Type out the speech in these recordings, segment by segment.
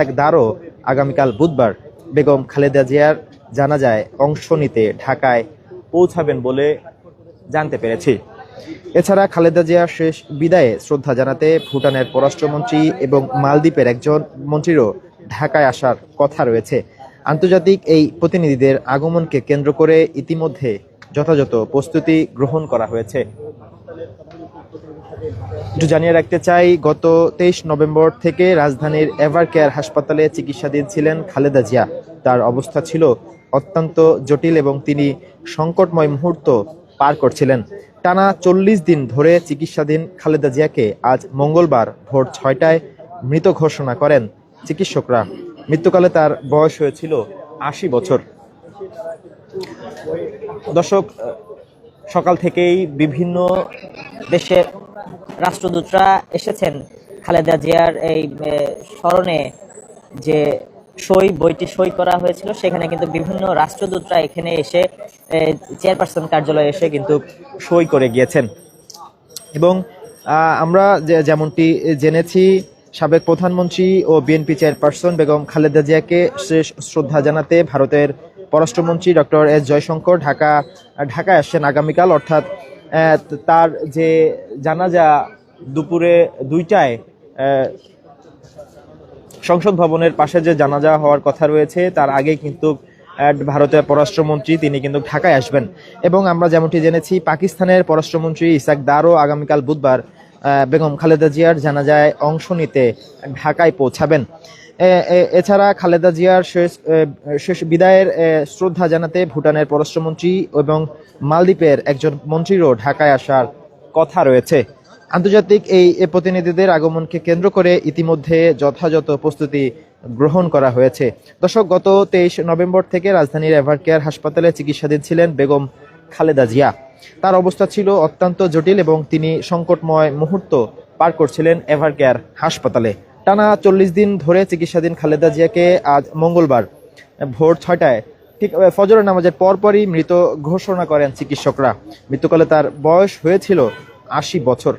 এক দারও আগামীকাল বুধবার বেগম খালেদা জিয়ার জানাজায় অংশ নিতে ঢাকায় পৌঁছাবেন বলে জানতে পেরেছি। এছাড়া খালেদা জিয়ার শেষ বিদায়ে শ্রদ্ধা জানাতে ভুটানের পররাষ্ট্রমন্ত্রী এবং মালদ্বীপের একজন মন্ত্রীরও ঢাকায় আসার কথা রয়েছে। আন্তর্জাতিক এই প্রতিনিধিদের আগমনকে কেন্দ্র করে ইতিমধ্যে যথাযথ প্রস্তুতি গ্রহণ করা হয়েছে। একটু জানিয়ে রাখতে চাই, গত তেইশ নভেম্বর থেকে রাজধানীর এভার কেয়ার হাসপাতালে চিকিৎসাধীন ছিলেন খালেদা জিয়া। তার অবস্থা ছিল অত্যন্ত জটিল এবং তিনি সংকটময় মুহূর্ত পার করছিলেন। টানা চল্লিশ দিন ধরে চিকিৎসাধীন খালেদা জিয়াকে আজ মঙ্গলবার ভোর ছয়টায় মৃত ঘোষণা করেন চিকিৎসকরা। মৃত্যুকালে তার বয়স হয়েছিল আশি বছর। দর্শক সকাল থেকেই বিভিন্ন দেশের রাষ্ট্রদূতরা এসেছেন। খালেদা জিয়ার এই স্মরণে যে সই, বইটি সই করা হয়েছিল, সেখানে কিন্তু বিভিন্ন রাষ্ট্রদূতরা এখানে এসে চেয়ারপারসন কার্যালয়ে এসে কিন্তু সই করে গিয়েছেন। এবং আমরা যেমনটি জেনেছি, সাবেক প্রধানমন্ত্রী ও বিএনপি চেয়ারপারসন বেগম খালেদা জিয়াকে শেষ শ্রদ্ধা জানাতে ভারতের পররাষ্ট্রমন্ত্রী ডক্টর এস জয়শঙ্কর ঢাকা, ঢাকায় আসছেন আগামীকাল। অর্থাৎ তার যে জানাজা দুপুরে দুইটায় সংসদ ভবনের পাশে যে জানাজা হওয়ার কথা রয়েছে, তার আগে কিন্তু ভারতের পররাষ্ট্রমন্ত্রী তিনি কিন্তু ঢাকায় আসবেন। এবং আমরা যেমনটি জেনেছি, পাকিস্তানের পররাষ্ট্রমন্ত্রী ইসাক দারও আগামীকাল বুধবার বেগম খালেদা জিয়ার জানাজায় অংশ নিতে ঢাকায় পৌঁছাবেন। এছাড়া খালেদা জিয়ার শেষ শেষ বিদায়ের শ্রদ্ধা জানাতে ভুটানের পররাষ্ট্রমন্ত্রী এবং মালদ্বীপের একজন মন্ত্রীরও ঢাকায় আসার কথা রয়েছে। আন্তর্জাতিক এই প্রতিনিধিদের আগমনকে কেন্দ্র করে ইতিমধ্যে যথাযথ প্রস্তুতি গ্রহণ করা হয়েছে। দর্শক, গত তেইশ নভেম্বর থেকে রাজধানীর এভারকেয়ার হাসপাতালে চিকিৎসাধীন ছিলেন বেগম খালেদা জিয়া। তার অবস্থা ছিল অত্যন্ত জটিল এবং তিনি সংকটময় মুহূর্ত পার করছিলেন এভারকেয়ার হাসপাতালে। টানা চল্লিশ দিন ধরে চিকিৎসাধীন খালেদা জিয়াকে আজ মঙ্গলবার ভোর ছয়টায় ঠিক ফজরের নামাজের পরপরই মৃত ঘোষণা করেন চিকিৎসকরা। মৃত্যুকালে তার বয়স হয়েছিল আশি বছর।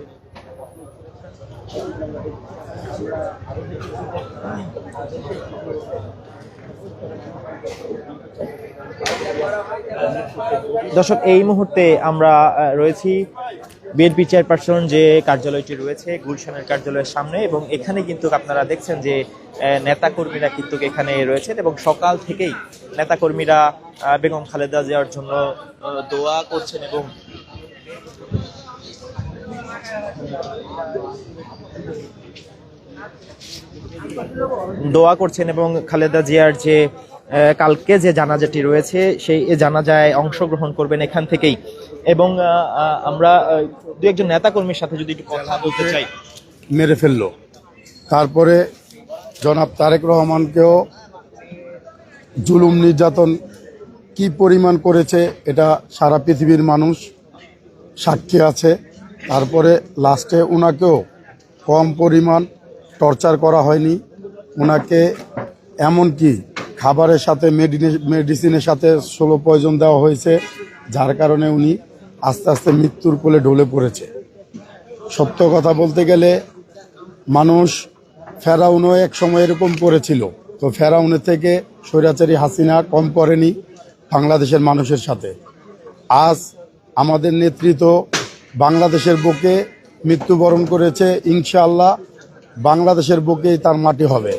দর্শক, এই মুহূর্তে আমরা রয়েছি বিএনপি চেয়ারপারসন যে কার্যালয়টি রয়েছে, গুলশানের কার্যালয়ের সামনে, এবং এখানে কিন্তু আপনারা দেখছেন যে নেতাকর্মীরা কিন্তু এখানে রয়েছেন, এবং সকাল থেকেই নেতাকর্মীরা বেগম খালেদা জিয়ার জন্য দোয়া করছেন এবং দোয়া করছেন এবং খালেদা জিয়ার যে কালকে যে জানাজাটি রয়েছে, সেই জানাজায় অংশগ্রহণ করবেন এখান থেকেই। এবং আমরা দু একজন নেতাকর্মীর সাথে যদি একটু কথা বলতে চাই। মেরে ফেলল। তারপরে জনাব তারেক রহমানকেও জুলুম নির্যাতন কি পরিমাণ করেছে, এটা সারা পৃথিবীর মানুষ সাক্ষী আছে। তারপরে লাস্টে ওনাকেও কম পরিমাণ টর্চার করা হয়নি। ওনাকে এমনকি খাবারের সাথে মেডিসিনের সাথে ষোলো পয়জন দেওয়া হয়েছে, যার কারণে উনি আস্তে আস্তে মৃত্যুর কোলে ঢলে পড়েছে। সত্য কথা বলতে গেলে, মানুষ ফেরাউনও এক সময় এরকম করেছিল। তো ফেরাউনের থেকে স্বৈরাচারী হাসিনা কম পড়েনি বাংলাদেশের মানুষের সাথে। আজ আমাদের নেতৃত্ব বাংলাদেশের বুকে মৃত্যুবরণ করেছে, ইনশাআল্লাহ বাংলাদেশের বুকেই তার মাটি হবে।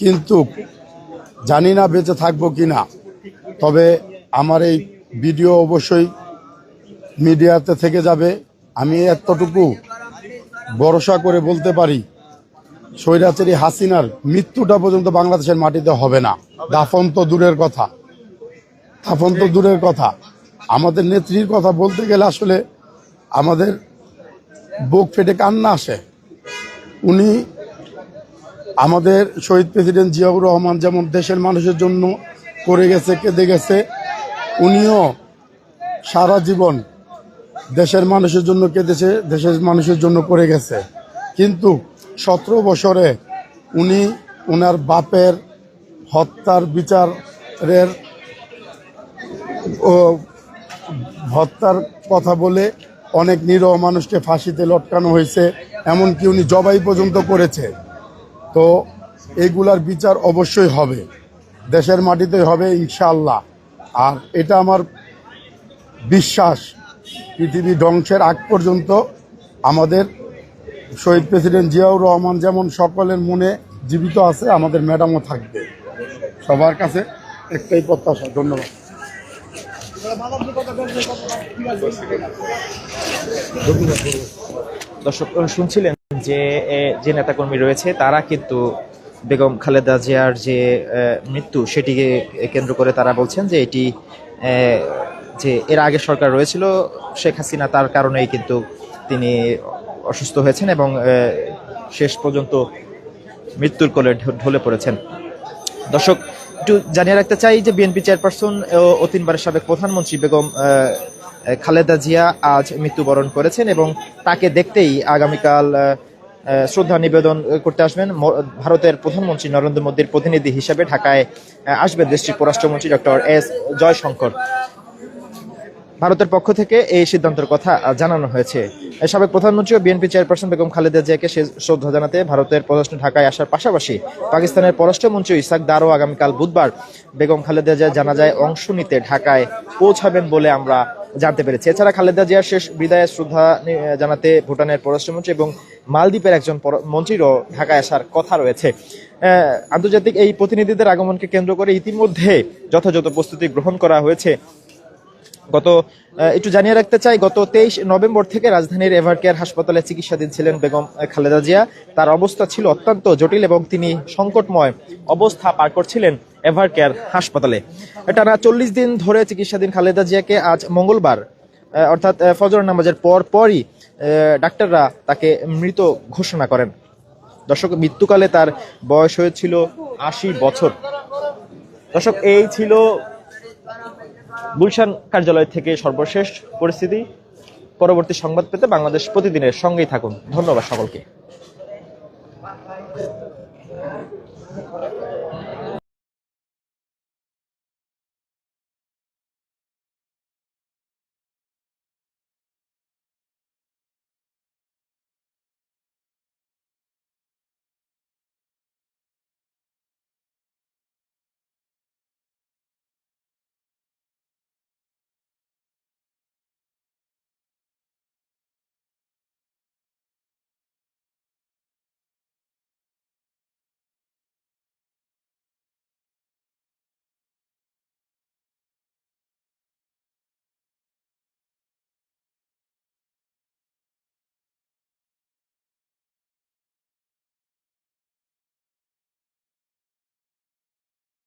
কিন্তু জানি না বেঁচে থাকব কি না। তবে আমার এই ভিডিও অবশ্যই মিডিয়াতে থেকে যাবে। আমি এতটুকু ভরসা করে বলতে পারি, স্বৈরাচারী হাসিনার মৃত্যুটা পর্যন্ত বাংলাদেশের মাটিতে হবে না। দাফন তো দূরের কথা। দাফন তো দূরের কথা। আমাদের নেত্রীর কথা বলতে গেলে আসলে আমাদের বুক ফেটে কান্না আসে। উনি আমাদের শহীদ প্রেসিডেন্ট জিয়াউর রহমান যেমন দেশের মানুষের জন্য করে গেছে, কেঁদে গেছে, উনিও সারা জীবন দেশের মানুষের জন্য কেঁদেছে, দেশের মানুষের জন্য করে গেছে। কিন্তু সতেরো বছরে উনি ওনার বাপের হত্যার বিচারের হত্যার কথা বলে অনেক নিরহ মানুষকে ফাঁসিতে লটকানো হয়েছে, এমনকি উনি জবাই পর্যন্ত করেছে। তো এইগুলার বিচার অবশ্যই হবে। দেশের মাটিতে হবে ইনশাআল্লাহ। আর এটা আমার বিশ্বাস, পৃথিবী ধ্বংসের আগ পর্যন্ত আমাদের শহীদ প্রেসিডেন্ট জিয়াউর রহমান যেমন সকলের মনে জীবিত আছে, আমাদের ম্যাডামও থাকবে। সবার কাছে একটাই প্রত্যাশা, ধন্যবাদ। দর্শক শুনছিলেন যে যে নেতাকর্মী রয়েছে, তারা কিন্তু বেগম খালেদা জিয়ার যে মৃত্যু সেটিকে কেন্দ্র করে তারা বলছেন যে এটি যে এর আগে সরকার রয়েছিল, শেখ হাসিনা তার কারণেই কিন্তু তিনি অসুস্থ হয়েছেন এবং শেষ পর্যন্ত মৃত্যুর কোলে ঢলে পড়েছেন। দর্শক, একটু জানিয়ে রাখতে চাই যে বিএনপি চেয়ারপারসন ও ও তিনবারের সাবেক প্রধানমন্ত্রী বেগম খালেদা জিয়া আজ মৃত্যুবরণ করেছেন এবং তাকে দেখতেই আগামীকাল শ্রদ্ধা নিবেদন করতে আসবেন ভারতের প্রধানমন্ত্রী নরেন্দ্র মোদীর প্রতিনিধি হিসেবে ঢাকায় আসবেন দেশটির পররাষ্ট্রমন্ত্রী ডক্টর এস জয়শঙ্কর। ভারতের পক্ষ থেকে এই সিদ্ধান্তের কথা জানানো হয়েছে। সাবেক প্রধানমন্ত্রী ও বিএনপি চেয়ারপারসন বেগম খালেদা জিয়াকে শ্রদ্ধা জানাতে ভারতের পররাষ্ট্র ঢাকায় আসার পাশাপাশি পাকিস্তানের পররাষ্ট্রমন্ত্রী ইসাক দারও আগামীকাল বুধবার বেগম খালেদা জিয়া জানাজায় অংশ নিতে ঢাকায় পৌঁছাবেন বলে আমরা জানতে পেরেছি। এছাড়া খালেদা জিয়ার শেষ বিদায়ে শ্রদ্ধা জানাতে ভুটানের পররাষ্ট্রমন্ত্রী এবং মালদ্বীপের একজন মন্ত্রীরও ঢাকায় আসার কথা রয়েছে। আন্তর্জাতিক এই প্রতিনিধিদের আগমনকে কেন্দ্র করে ইতিমধ্যে যথাযথ প্রস্তুতি গ্রহণ করা হয়েছে। গত একটু জানিয়ে রাখতে চাই, গত তেইশ নভেম্বর থেকে রাজধানীর এভারকেয়ার হাসপাতালে চিকিৎসাধীন ছিলেন বেগম খালেদা জিয়া। তার অবস্থা ছিল অত্যন্ত জটিল এবং তিনি সংকটময় অবস্থা পার করছিলেন এভারকেয়ার হাসপাতালে। টানা চল্লিশ দিন ধরে চিকিৎসাধীন খালেদা জিয়াকে আজ মঙ্গলবার অর্থাৎ ফজর নামাজের পর পরই ডাক্তাররা তাকে মৃত ঘোষণা করেন। দর্শক, মৃত্যুকালে তার বয়স হয়েছিল আশি বছর। দর্শক, এই ছিল গুলশান কার্যালয় থেকে সর্বশেষ পরিস্থিতি। পরবর্তী সংবাদ পেতে বাংলাদেশ প্রতিদিনের সঙ্গেই থাকুন। ধন্যবাদ সকলকে।